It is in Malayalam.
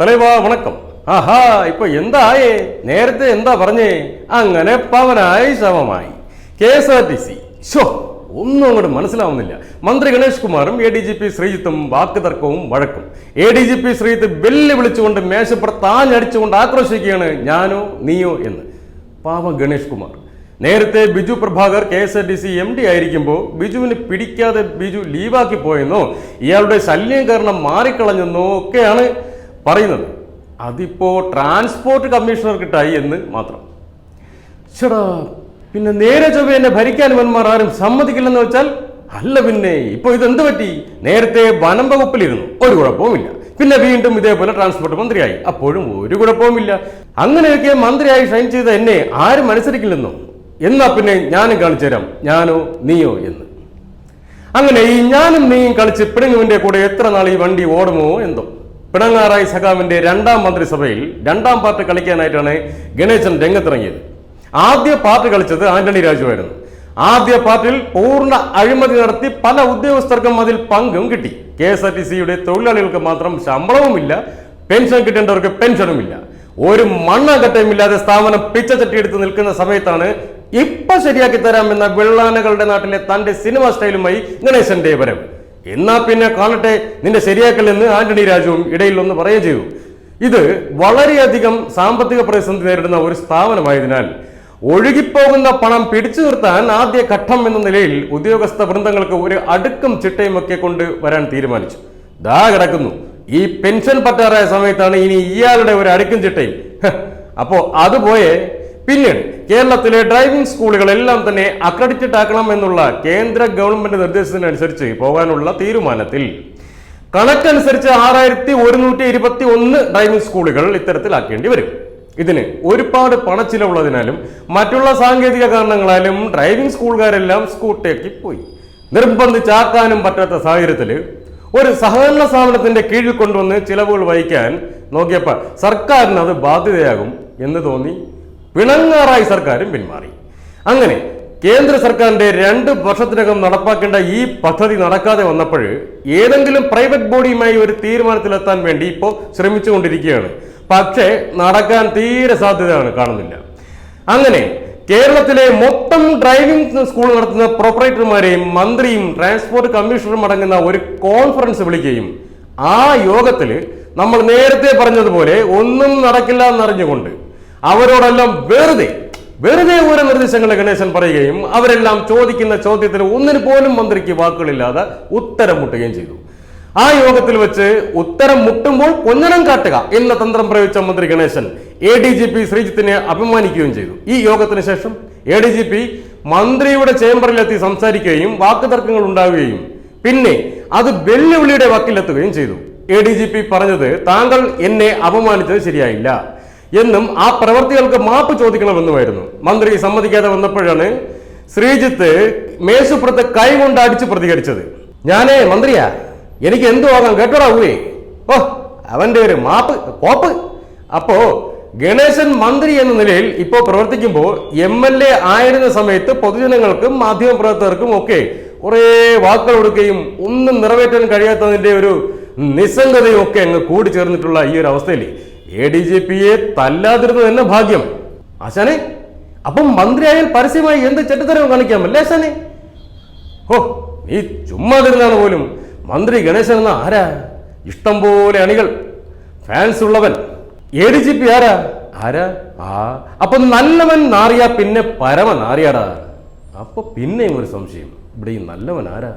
തലൈവാ വണക്കം. ആഹാ ഇപ്പൊ എന്തായേ? നേരത്തെ എന്താ പറഞ്ഞേ? അങ്ങനെ Pavanayi ശവമായി K S R T C. Show ഒന്നും അങ്ങോട്ട് മനസ്സിലാവുന്നില്ല. മന്ത്രി ഗണേഷ് കുമാറും എ ഡി ജി പി ശ്രീജിത്തും വാക്ക് തർക്കവും വഴക്കും. A D G P Sreejith വെല്ലു വിളിച്ചുകൊണ്ട് മേശപ്പുറത്ത് ആഞ്ഞടിച്ചുകൊണ്ട് ആക്രോശിക്കുകയാണ് ഞാനോ നീയോ എന്ന്. പാവ ഗണേഷ് കുമാർ. നേരത്തെ Biju Prabhakar K S R T C M D ആയിരിക്കുമ്പോൾ ബിജുവിന് പിടിക്കാതെ ബിജു ലീവാക്കി പോയെന്നോ ഇയാളുടെ ശല്യം കാരണം മാറിക്കളഞ്ഞെന്നോ ഒക്കെയാണ് പറയുന്നത്. അതിപ്പോ ട്രാൻസ്പോർട്ട് കമ്മീഷണർ കിട്ടായി എന്ന് മാത്രം. ചേടാ പിന്നെ നേരെ ചൊവ്വ എന്നെ ഭരിക്കാൻ ഇവന്മാർ ആരും സമ്മതിക്കില്ലെന്ന് വെച്ചാൽ അല്ല പിന്നെ ഇപ്പൊ ഇതെന്ത് പറ്റി? നേരത്തെ വനം വകുപ്പിലിരുന്നു ഒരു കുഴപ്പവുമില്ല. പിന്നെ വീണ്ടും ഇതേപോലെ ട്രാൻസ്പോർട്ട് മന്ത്രിയായി അപ്പോഴും ഒരു കുഴപ്പവുമില്ല. അങ്ങനെയൊക്കെ മന്ത്രിയായി ഷൈൻ ചെയ്ത എന്നെ ആരും അനുസരിക്കില്ലെന്നോ? എന്നാ പിന്നെ ഞാനും കാണിച്ചു തരാം ഞാനോ നീയോ എന്ന്. അങ്ങനെ ഈ ഞാനും നീയും കളിച്ച് പിണങ്ങുവിന്റെ കൂടെ എത്ര നാൾ ഈ വണ്ടി ഓടുമോ എന്തോ? പിണങ്ങാറായി സഖാവിന്റെ രണ്ടാം മന്ത്രിസഭയിൽ രണ്ടാം പാർട്ട് കളിക്കാനായിട്ടാണ് ഗണേശൻ രംഗത്തിറങ്ങിയത്. ആദ്യ പാർട്ട് കളിച്ചത് ആന്റണി രാജുവായിരുന്നു ആദ്യ പാർട്ടിൽ പൂർണ അഴിമതി നടത്തി പല ഉദ്യോഗസ്ഥർക്കും അതിൽ പങ്കും കിട്ടി. കെ എസ് ആർ ടി സിയുടെ തൊഴിലാളികൾക്ക് മാത്രം ശമ്പളവുമില്ല പെൻഷൻ കിട്ടേണ്ടവർക്ക് പെൻഷനുമില്ല. ഒരു മണ്ണാകട്ടയും ഇല്ലാതെ സ്ഥാപനം പിച്ചച്ചട്ടിയെടുത്ത് നിൽക്കുന്ന സമയത്താണ് ഇപ്പൊ ശരിയാക്കി തരാമെന്ന വെള്ളാനകളുടെ നാട്ടിലെ തന്റെ സിനിമ സ്റ്റൈലുമായി ഗണേശന്റെ വരവ്. എന്നാ പിന്നെ കാണട്ടെ നിന്റെ ശരിയാക്കലെന്ന് ആന്റണി രാജുവും ഇടയിൽ ഒന്ന് പറയുകയും ചെയ്തു. ഇത് വളരെയധികം സാമ്പത്തിക പ്രതിസന്ധി നേരിടുന്ന ഒരു സ്ഥാപനമായതിനാൽ ഒഴുകിപ്പോകുന്ന പണം പിടിച്ചു നിർത്താൻ ആദ്യ ഘട്ടം എന്ന നിലയിൽ ഉദ്യോഗസ്ഥ വൃന്ദങ്ങൾക്ക് ഒരു അടുക്കും ചിട്ടയും ഒക്കെ കൊണ്ട് വരാൻ തീരുമാനിച്ചു. ദാ കിടക്കുന്നു. ഈ പെൻഷൻ പറ്റാറായ സമയത്താണ് ഇനി ഇയാളുടെ ഒരു അടുക്കും ചിട്ടയും. അപ്പോ അതുപോയെ പിന്നീട് കേരളത്തിലെ ഡ്രൈവിംഗ് സ്കൂളുകളെല്ലാം തന്നെ അക്രഡിറ്റഡ് ആക്കണം എന്നുള്ള കേന്ദ്ര ഗവൺമെന്റ് നിർദ്ദേശത്തിനനുസരിച്ച് പോകാനുള്ള തീരുമാനത്തിൽ. കണക്കനുസരിച്ച് ആറായിരത്തി ഒരുന്നൂറ്റി ഇരുപത്തി ഒന്ന് ഡ്രൈവിംഗ് സ്കൂളുകൾ ഇത്തരത്തിലാക്കേണ്ടി വരും. ഇതിന് ഒരുപാട് പണച്ചിലവുള്ളതിനാലും മറ്റുള്ള സാങ്കേതിക കാരണങ്ങളാലും ഡ്രൈവിംഗ് സ്കൂളുകാരെല്ലാം സ്കൂട്ടേക്ക് പോയി. നിർബന്ധിച്ചാക്കാനും പറ്റാത്ത സാഹചര്യത്തിൽ ഒരു സഹകരണ സ്ഥാപനത്തിന്റെ കീഴിൽ കൊണ്ടുവന്ന് ചിലവുകൾ വഹിക്കാൻ നോക്കിയപ്പോൾ സർക്കാരിന് അത് ബാധ്യതയാകും എന്ന് തോന്നി. പിണങ്ങാറായി സർക്കാരും പിന്മാറി. അങ്ങനെ കേന്ദ്ര സർക്കാരിന്റെ രണ്ട് വർഷത്തിനകം നടപ്പാക്കേണ്ട ഈ പദ്ധതി നടക്കാതെ വന്നപ്പോൾ ഏതെങ്കിലും പ്രൈവറ്റ് ബോഡിയുമായി ഒരു തീരുമാനത്തിലെത്താൻ വേണ്ടി ഇപ്പോൾ ശ്രമിച്ചുകൊണ്ടിരിക്കുകയാണ്. പക്ഷേ നടക്കാൻ തീരെ സാധ്യതയാണ് കാണുന്നില്ല. അങ്ങനെ കേരളത്തിലെ മൊത്തം ഡ്രൈവിംഗ് സ്കൂൾ നടത്തുന്ന പ്രൊപ്പറേറ്റർമാരെയും മന്ത്രിയും ട്രാൻസ്പോർട്ട് കമ്മീഷണറും അടങ്ങുന്ന ഒരു കോൺഫറൻസ് വിളിക്കുകയും ആ യോഗത്തിൽ നമ്മൾ നേരത്തെ പറഞ്ഞതുപോലെ ഒന്നും നടക്കില്ല എന്നറിഞ്ഞുകൊണ്ട് അവരോടെല്ലാം വെറുതെ വെറുതെ ഓരോ നിർദ്ദേശങ്ങൾ ഗണേശൻ പറയുകയും അവരെല്ലാം ചോദിക്കുന്ന ചോദ്യത്തിന് ഒന്നിനു പോലും മന്ത്രിക്ക് വാക്കുകളില്ലാതെ ഉത്തരം മുട്ടുകയും ചെയ്തു. ആ യോഗത്തിൽ വെച്ച് ഉത്തരം മുട്ടുമ്പോൾ കൊഞ്ഞനം കാട്ടുക എന്ന തന്ത്രം പ്രയോഗിച്ച മന്ത്രി Ganesan A D G P ശ്രീജിത്തിനെ അഭിമാനിക്കുകയും ചെയ്തു. ഈ യോഗത്തിന് ശേഷം എ ഡി ജി പി മന്ത്രിയുടെ ചേംബറിലെത്തി സംസാരിക്കുകയും വാക്കുതർക്കങ്ങൾ ഉണ്ടാവുകയും പിന്നെ അത് വെല്ലുവിളിയുടെ വക്കിലെത്തുകയും ചെയ്തു. എ ഡി ജി പി പറഞ്ഞത് താങ്കൾ എന്നെ അപമാനിച്ചത് ശരിയായില്ല. എന്നും ആ പ്രവർത്തികൾക്ക് മാപ്പ് ചോദിക്കണമെന്നുമായിരുന്നു. മന്ത്രി സമ്മതിക്കാതെ വന്നപ്പോഴാണ് ശ്രീജിത്ത് മേശുപ്പുറത്ത് കൈ കൊണ്ട് അടിച്ച് പ്രതികരിച്ചത്. ഞാനേ മന്ത്രിയാ എനിക്ക് എന്തു ആകാം? കേട്ടോടാ ഓ അവന്റെ ഒരു മാപ്പ് കോപ്പ്. അപ്പോ ഗണേശൻ മന്ത്രി എന്ന നിലയിൽ ഇപ്പോൾ പ്രവർത്തിക്കുമ്പോൾ എം എൽ എ ആയിരുന്ന സമയത്ത് പൊതുജനങ്ങൾക്കും മാധ്യമപ്രവർത്തകർക്കും ഒക്കെ കുറേ വാക്കുകൾ കൊടുക്കുകയും ഒന്നും നിറവേറ്റാൻ കഴിയാത്തതിന്റെ ഒരു നിസ്സംഗതയും ഒക്കെ അങ്ങ് കൂടി ചേർന്നിട്ടുള്ള ഈ ഒരു അവസ്ഥയിൽ എ ഡി ജി പിയെ തല്ലാതിരുന്നത് തന്നെ ഭാഗ്യം. ആശാനെ അപ്പം മന്ത്രിയായാൽ പരസ്യമായി എന്ത് ചെറ്റത്തരവും കാണിക്കാമല്ലേ ആശാനെ? ഓ നീ ചുമ്മാതിരുന്നാണ് പോലും മന്ത്രി ഗണേശൻ എന്ന ആരാ? ഇഷ്ടം പോലെ അണികൾ. ഫാൻസ് ഉള്ളവൻ. എ ഡി ജി പി ആരാ? ആരാ? ആ അപ്പൊ നല്ലവൻ നാറിയ പിന്നെ പരമ നാറിയാടാ അപ്പൊ പിന്നെയും ഒരു സംശയം. ഇവിടെ ഈ നല്ലവൻ ആരാ?